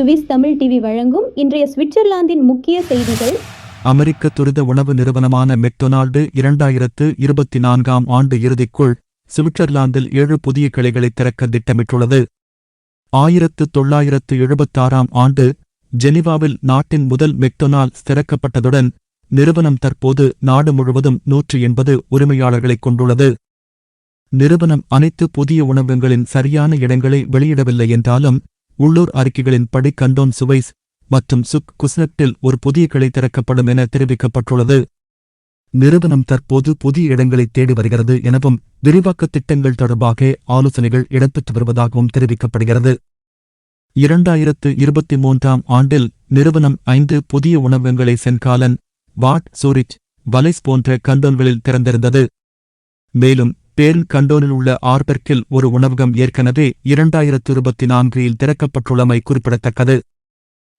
Swiss Tamil TV வழங்கும் இன்றைய சுவிட்சர்லாந்தின் முக்கிய செய்திகள். அமெரிக்க துரித உணவு நிறுவனமான மெக்டொனால்டு இரண்டாயிரத்து இருபத்தி நான்காம் ஆண்டு இறுதிக்குள் சுவிட்சர்லாந்தில் ஏழு புதிய கிளைகளை திறக்க திட்டமிட்டுள்ளது. ஆயிரத்து தொள்ளாயிரத்து எழுபத்தாறாம் ஆண்டு ஜெனிவாவில் நாட்டின் முதல் மெக்டொனால்ட்ஸ் திறக்கப்பட்டதுடன் நிறுவனம் தற்போது நாடு முழுவதும் நூற்று எண்பது உரிமையாளர்களைக் கொண்டுள்ளது. நிறுவனம் அனைத்து புதிய உணவகங்களின் சரியான இடங்களை வெளியிடவில்லை என்றாலும் உள்ளூர் அறிக்கைகளின்படி கண்டோன் சுவைஸ் மற்றும் சுக் குஸ்னட்டில் ஒரு புதிய கிளை திறக்கப்படும் என தெரிவிக்கப்பட்டுள்ளது. நிறுவனம் தற்போது புதிய இடங்களை தேடி வருகிறது எனவும் விரிவாக்க திட்டங்கள் தொடர்பாக ஆலோசனைகள் இடம்பெற்று வருவதாகவும் தெரிவிக்கப்படுகிறது. இரண்டாயிரத்து இருபத்தி மூன்றாம் ஆண்டில் நிறுவனம் ஐந்து புதிய உணவகங்களை St Gallen Vaud Zurich Valais போன்ற கண்டோன்களில் திறந்திருந்தது. மேலும் பேர்ன் கண்டோனில் உள்ள ஆர்பெர்க்கில் ஒரு உணவகம் ஏற்கனவே இரண்டாயிரத்து இருபத்தி நான்கில் திறக்கப்பட்டுள்ளமை குறிப்பிடத்தக்கது.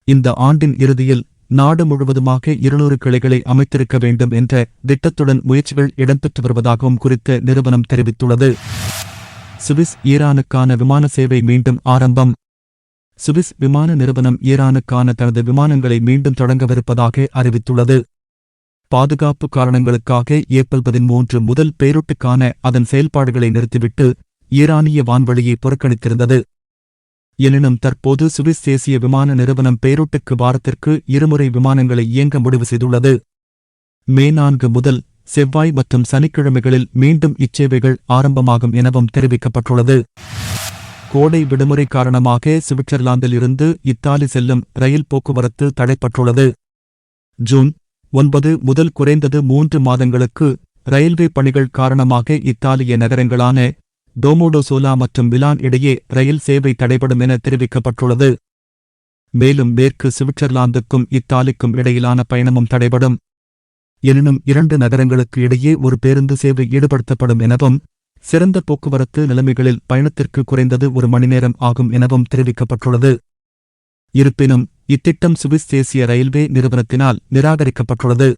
இந்த ஆண்டின் இறுதியில் நாடு முழுவதுமாக இருநூறு கிளைகளை அமைத்திருக்க வேண்டும் என்ற திட்டத்துடன் முயற்சிகள் இடம்பெற்று வருவதாகவும் குறித்த நிறுவனம் தெரிவித்துள்ளது. சுவிஸ் ஈரானுக்கான விமான சேவை மீண்டும் ஆரம்பம். சுவிஸ் விமான நிறுவனம் ஈரானுக்கான தனது விமானங்களை மீண்டும் தொடங்கவிருப்பதாக அறிவித்துள்ளது. பாதுகாப்பு காரணங்களுக்காக ஏப்ரல் பதிமூன்று முதல் பெய்ரூட்டுக்கான அதன் செயல்பாடுகளை நிறுத்திவிட்டு ஈரானிய வான்வழியை புறக்கணித்திருந்தது. எனினும் தற்போது சுவிஸ் தேசிய விமான நிறுவனம் பெய்ரூட்டுக்கு வாரத்திற்கு இருமுறை விமானங்களை இயங்க முடிவு செய்துள்ளது. மே நான்கு முதல் செவ்வாய் மற்றும் சனிக்கிழமைகளில் மீண்டும் இச்சேவைகள் ஆரம்பமாகும் எனவும் தெரிவிக்கப்பட்டுள்ளது. கோடை விடுமுறை காரணமாக சுவிட்சர்லாந்தில் இருந்து இத்தாலி செல்லும் ரயில் போக்குவரத்து தடைப்பட்டுள்ளது. ஜூன் ஒன்பது முதல் குறைந்தது மூன்று மாதங்களுக்கு ரயில்வே பணிகள் காரணமாக இத்தாலிய நகரங்களான டோமோடோசோலா மற்றும் மிலான் இடையே ரயில் சேவை தடைபடும் என தெரிவிக்கப்பட்டுள்ளது. மேலும் மேற்கு சுவிட்சர்லாந்துக்கும் இத்தாலிக்கும் இடையிலான பயணமும் தடைபடும். எனினும் இரண்டு நகரங்களுக்கு இடையே ஒரு பேருந்து சேவை ஈடுபடுத்தப்படும் எனவும் சிறந்த போக்குவரத்து நிலைமைகளில் பயணத்திற்கு குறைந்தது ஒரு மணி நேரம் ஆகும் எனவும் தெரிவிக்கப்பட்டுள்ளது. இருப்பினும் இத்திட்டம் சுவிஸ் தேசிய ரயில்வே நிறுவனத்தினால் நிராகரிக்கப்பட்டுள்ளது.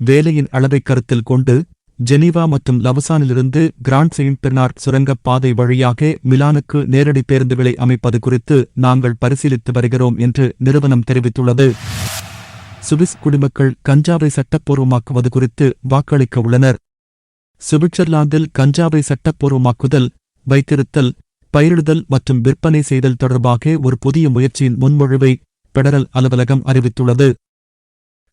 வேலையின் அளவை கருத்தில் கொண்டு ஜெனீவா மற்றும் லவசானிலிருந்து கிராண்ட் செயின்ட் பெர்னார்ட் சுரங்கப் பாதை வழியாக மிலானுக்கு நேரடி பேருந்துகளை அமைப்பது குறித்து நாங்கள் பரிசீலித்து வருகிறோம் என்று நிறுவனம் தெரிவித்துள்ளது. சுவிஸ் குடிமக்கள் கஞ்சாவை சட்டப்பூர்வமாக்குவது குறித்து வாக்களிக்க உள்ளனர். சுவிட்சர்லாந்தில் கஞ்சாவை சட்டப்பூர்வமாக்குதல் வைத்திருத்தல் பயிரிடுதல் மற்றும் விற்பனை செய்தல் தொடர்பாக ஒரு புதிய முயற்சியின் முன்மொழிவை பெடரல் அலுவலகம் அறிவித்துள்ளது.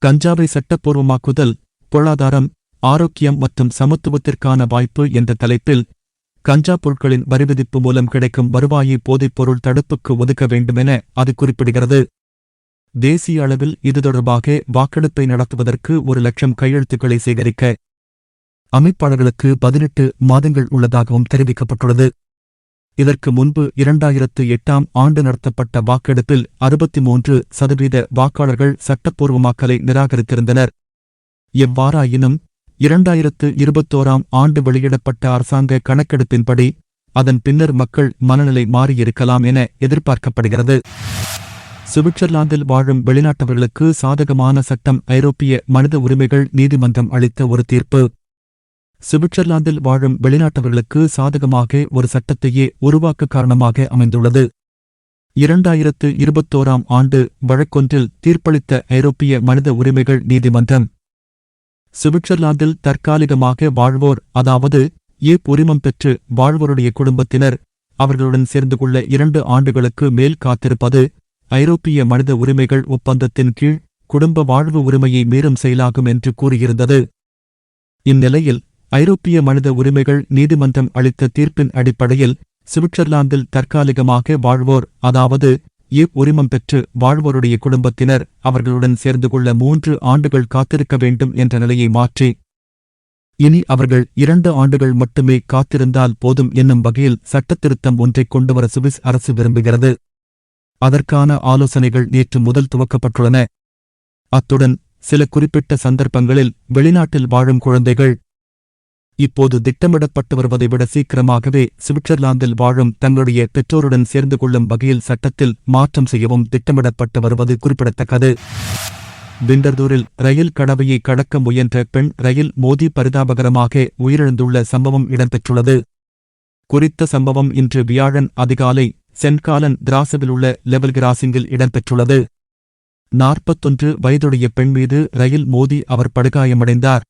கஞ்சாவை சட்டப்பூர்வமாக்குதல் பொருளாதாரம் ஆரோக்கியம் மற்றும் சமத்துவத்திற்கான வாய்ப்பு என்ற தலைப்பில் கஞ்சா பொருட்களின் வரிவிதிப்பு மூலம் கிடைக்கும் வருவாயை போதைப்பொருள் தடுப்புக்கு ஒதுக்க வேண்டுமென அது குறிப்பிடுகிறது. தேசிய அளவில் இது தொடர்பாக வாக்கெடுப்பை நடத்துவதற்கு ஒரு லட்சம் கையெழுத்துக்களை சேகரிக்க அமைப்பாளர்களுக்கு பதினெட்டு மாதங்கள் உள்ளதாகவும் தெரிவிக்கப்பட்டுள்ளது. இதற்கு முன்பு இரண்டாயிரத்து எட்டாம் ஆண்டு நடத்தப்பட்ட வாக்கெடுப்பில் அறுபத்தி மூன்று சதவீத வாக்காளர்கள் சட்டப்பூர்வமாக்கலை நிராகரித்திருந்தனர். எவ்வாறாயினும் இரண்டாயிரத்து இருபத்தோராம் ஆண்டு வெளியிடப்பட்ட அரசாங்க கணக்கெடுப்பின்படி அதன் பின்னர் மக்கள் மனநிலை மாறியிருக்கலாம் என எதிர்பார்க்கப்படுகிறது. சுவிட்சர்லாந்தில் வாழும் வெளிநாட்டவர்களுக்கு சாதகமான சட்டம் ஐரோப்பிய மனித உரிமைகள் நீதிமன்றம் அளித்த ஒரு தீர்ப்பு. சுவிட்சர்லாந்தில் வாழும் வெளிநாட்டவர்களுக்கு சாதகமாக ஒரு சட்டத்தையே உருவாக்க காரணமாக அமைந்துள்ளது. இரண்டாயிரத்து இருபத்தோராம் ஆண்டு வழக்கொன்றில் தீர்ப்பளித்த ஐரோப்பிய மனித உரிமைகள் நீதிமன்றம். சுவிட்சர்லாந்தில் தற்காலிகமாக வாழ்வோர் அதாவது ஏப் உரிமம் பெற்று வாழ்வோருடைய குடும்பத்தினர் அவர்களுடன் சேர்ந்து கொள்ள இரண்டு ஆண்டுகளுக்கு மேல் காத்திருப்பது ஐரோப்பிய மனித உரிமைகள் ஒப்பந்தத்தின் கீழ் குடும்ப வாழ்வு உரிமையை மீறும் செயலாகும் என்று கூறியிருந்தது. இந்நிலையில் ஐரோப்பிய மனித உரிமைகள் நீதிமன்றம் அளித்த தீர்ப்பின் அடிப்படையில் சுவிட்சர்லாந்தில் தற்காலிகமாக வாழ்வோர் அதாவது இவ் உரிமம் பெற்று வாழ்வோருடைய குடும்பத்தினர் அவர்களுடன் சேர்ந்து கொள்ள மூன்று ஆண்டுகள் காத்திருக்க வேண்டும் என்ற நிலையை மாற்றி இனி அவர்கள் இரண்டு ஆண்டுகள் மட்டுமே காத்திருந்தால் போதும் என்னும் வகையில் சட்டத்திருத்தம் ஒன்றை கொண்டுவர சுவிஸ் அரசு விரும்புகிறது. அதற்கான ஆலோசனைகள் நேற்று முதல் துவக்கப்பட்டுள்ளன. அத்துடன் சில குறிப்பிட்ட சந்தர்ப்பங்களில் வெளிநாட்டில் வாழும் குழந்தைகள் இப்போது திட்டமிடப்பட்டு வருவதை விட சீக்கிரமாகவே சுவிட்சர்லாந்தில் வாழும் தங்களுடைய பெற்றோருடன் சேர்ந்து கொள்ளும் வகையில் சட்டத்தில் மாற்றம் செய்யவும் திட்டமிடப்பட்டு வருவது குறிப்பிடத்தக்கது. விண்டர்தூரில் ரயில் கடவையை கடக்க முயன்ற பெண் ரயில் மோதி பரிதாபகரமாக உயிரிழந்துள்ள சம்பவம் இடம்பெற்றுள்ளது. குறித்த சம்பவம் இன்று வியாழன் அதிகாலை சென்காலன் திராசவில் உள்ள லெவல் கிராசிங்கில் இடம்பெற்றுள்ளது. நாற்பத்தொன்று வயதுடைய பெண் மீது ரயில் மோதி அவர் படுகாயமடைந்தார்.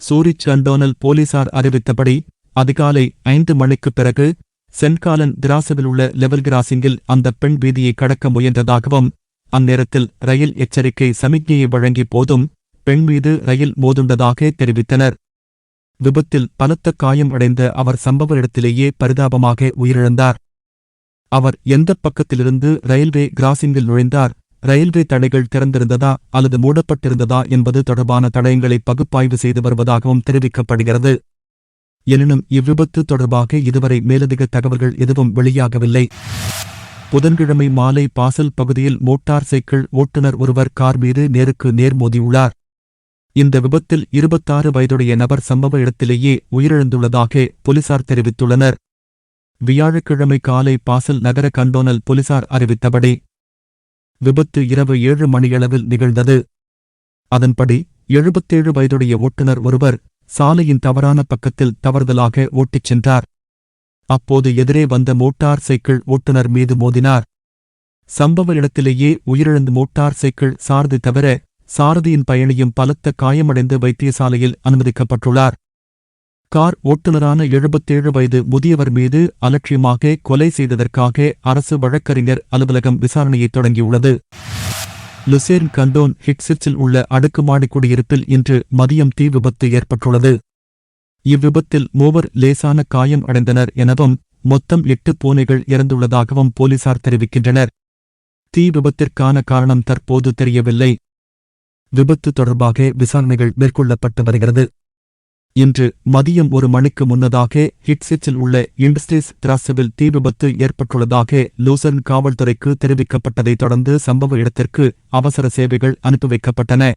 சூரிச் அண்டோனல் போலீசார் அறிவித்தபடி அதிகாலை ஐந்து மணிக்குப் பிறகு சென்காலன் திராசவில் உள்ள லெவல் கிராசிங்கில் அந்த பெண் வீதியை கடக்க முயன்றதாகவும் அந்நேரத்தில் ரயில் எச்சரிக்கை சமிக்ஞையை வழங்கி போதும் பெண் மீது ரயில் மோதுண்டதாக தெரிவித்தனர். விபத்தில் பலத்த காயம் அடைந்த அவர் சம்பவ இடத்திலேயே பரிதாபமாக உயிரிழந்தார். அவர் எந்தப் பக்கத்திலிருந்து ரயில்வே கிராசிங்கில் நுழைந்தார்? ரயில்வே தடைகள் திறந்திருந்ததா அல்லது மூடப்பட்டிருந்ததா என்பது தொடர்பான தடயங்களை பகுப்பாய்வு செய்து வருவதாகவும் தெரிவிக்கப்படுகிறது. எனினும் இவ்விபத்து தொடர்பாக இதுவரை மேலதிக தகவல்கள் எதுவும் வெளியாகவில்லை. புதன்கிழமை மாலை பாசல் பகுதியில் மோட்டார் சைக்கிள் ஓட்டுநர் ஒருவர் கார் மீது நேருக்கு நேர் மோதியுள்ளார். இந்த விபத்தில் இருபத்தாறு வயதுடைய நபர் சம்பவ இடத்திலேயே உயிரிழந்துள்ளதாக போலீசார் தெரிவித்துள்ளனர். வியாழக்கிழமை காலை பாசல் நகர கண்டோனல் போலீசார் அறிவித்தபடி விபத்து இரவு ஏழு மணியளவில் நிகழ்ந்தது. அதன்படி எழுபத்தேழு வயதுடைய ஓட்டுநர் ஒருவர் சாலையின் தவறான பக்கத்தில் தவறுதலாக ஓட்டிச் சென்றார். அப்போது எதிரே வந்த மோட்டார் சைக்கிள் ஓட்டுநர் மீது மோதினார். சம்பவ இடத்திலேயே உயிரிழந்த மோட்டார் சைக்கிள் சாரதி தவிர சாரதியின் பயணியும் பலத்த காயமடைந்து வைத்தியசாலையில் அனுமதிக்கப்பட்டுள்ளார். கார் ஓட்டுநரான எழுபத்தேழு வயது முதியவர் மீது அலட்சியமாக கொலை செய்ததற்காக அரசு வழக்கறிஞர் அலுவலகம் விசாரணையை தொடங்கியுள்ளது. லுசேர்ன் கண்டோன் ஹிட்ஸிட்ஸில் உள்ள அடுக்குமாடி குடியிருப்பில் இன்று மதியம் தீ விபத்து ஏற்பட்டுள்ளது. இவ்விபத்தில் மூவர் லேசான காயம் அடைந்தனர் எனவும் மொத்தம் எட்டு பூனைகள் இறந்துள்ளதாகவும் போலீசார் தெரிவிக்கின்றனர். தீ விபத்திற்கான காரணம் தற்போது தெரியவில்லை. விபத்து தொடர்பாக விசாரணைகள் மேற்கொள்ளப்பட்டு வருகிறது. இன்று மதியம் ஒரு மணிக்கு முன்னதாக ஹிட்ஸிச்சில் உள்ள இண்டஸ்ட்ரீஸ் திராசவில் தீ விபத்து ஏற்பட்டுள்ளதாக லூசன் காவல்துறைக்கு தெரிவிக்கப்பட்டதைத் தொடர்ந்து சம்பவ இடத்திற்கு அவசர சேவைகள் அனுப்பி வைக்கப்பட்டன.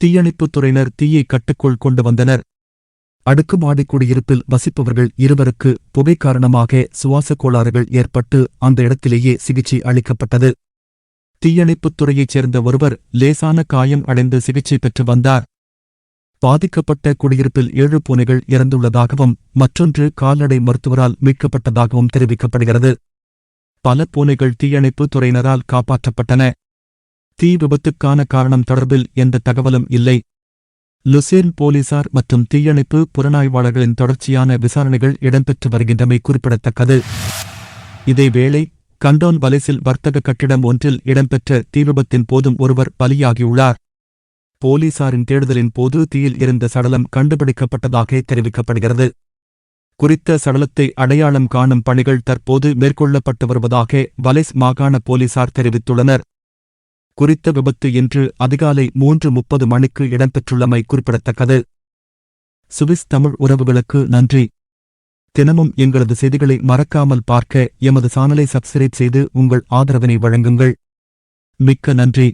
தீயணைப்புத் துறையினர் தீயை கட்டுக்குள் கொண்டு வந்தனர். அடுக்குமாடி குடியிருப்பில் வசிப்பவர்கள் இருவருக்கு புகை காரணமாக சுவாசக் கோளாறுகள் ஏற்பட்டு அந்த இடத்திலேயே சிகிச்சை அளிக்கப்பட்டது. தீயணைப்புத் துறையைச் சேர்ந்த ஒருவர் லேசான காயம் அடைந்து சிகிச்சை பெற்று வந்தார். பாதிக்கப்பட்ட குடியிருப்பில் ஏழு பூனைகள் இறந்துள்ளதாகவும் மற்றொன்று கால்நடை மருத்துவரால் மீட்கப்பட்டதாகவும் தெரிவிக்கப்படுகிறது. பல பூனைகள் தீயணைப்பு துறையினரால் காப்பாற்றப்பட்டன. தீ விபத்துக்கான காரணம் தொடர்பில் எந்த தகவலும் இல்லை. லுசேன் போலீசார் மற்றும் தீயணைப்பு புலனாய்வாளர்களின் தொடர்ச்சியான விசாரணைகள் இடம்பெற்று வருகின்றமை குறிப்பிடத்தக்கது. இதேவேளை கண்டோன் வலைசில் வர்த்தக கட்டிடம் ஒன்றில் இடம்பெற்ற தீ விபத்தின் போதும் ஒருவர் பலியாகியுள்ளார். போலீசாரின் தேடுதலின் போது தீயில் இருந்த சடலம் கண்டுபிடிக்கப்பட்டதாக தெரிவிக்கப்படுகிறது. குறித்த சடலத்தை அடையாளம் காணும் பணிகள் தற்போது மேற்கொள்ளப்பட்டு வருவதாக வலைஸ் மாகாண போலீசார் தெரிவித்துள்ளனர். குறித்த விபத்து இன்று அதிகாலை மூன்று முப்பது மணிக்கு இடம்பெற்றுள்ளமை குறிப்பிடத்தக்கது. சுவிஸ் தமிழ் உறவுகளுக்கு நன்றி. தினமும் எங்களது செய்திகளை மறக்காமல் பார்க்க எமது சானலை சப்ஸ்கிரைப் செய்து உங்கள் ஆதரவினை வழங்குங்கள். மிக்க நன்றி.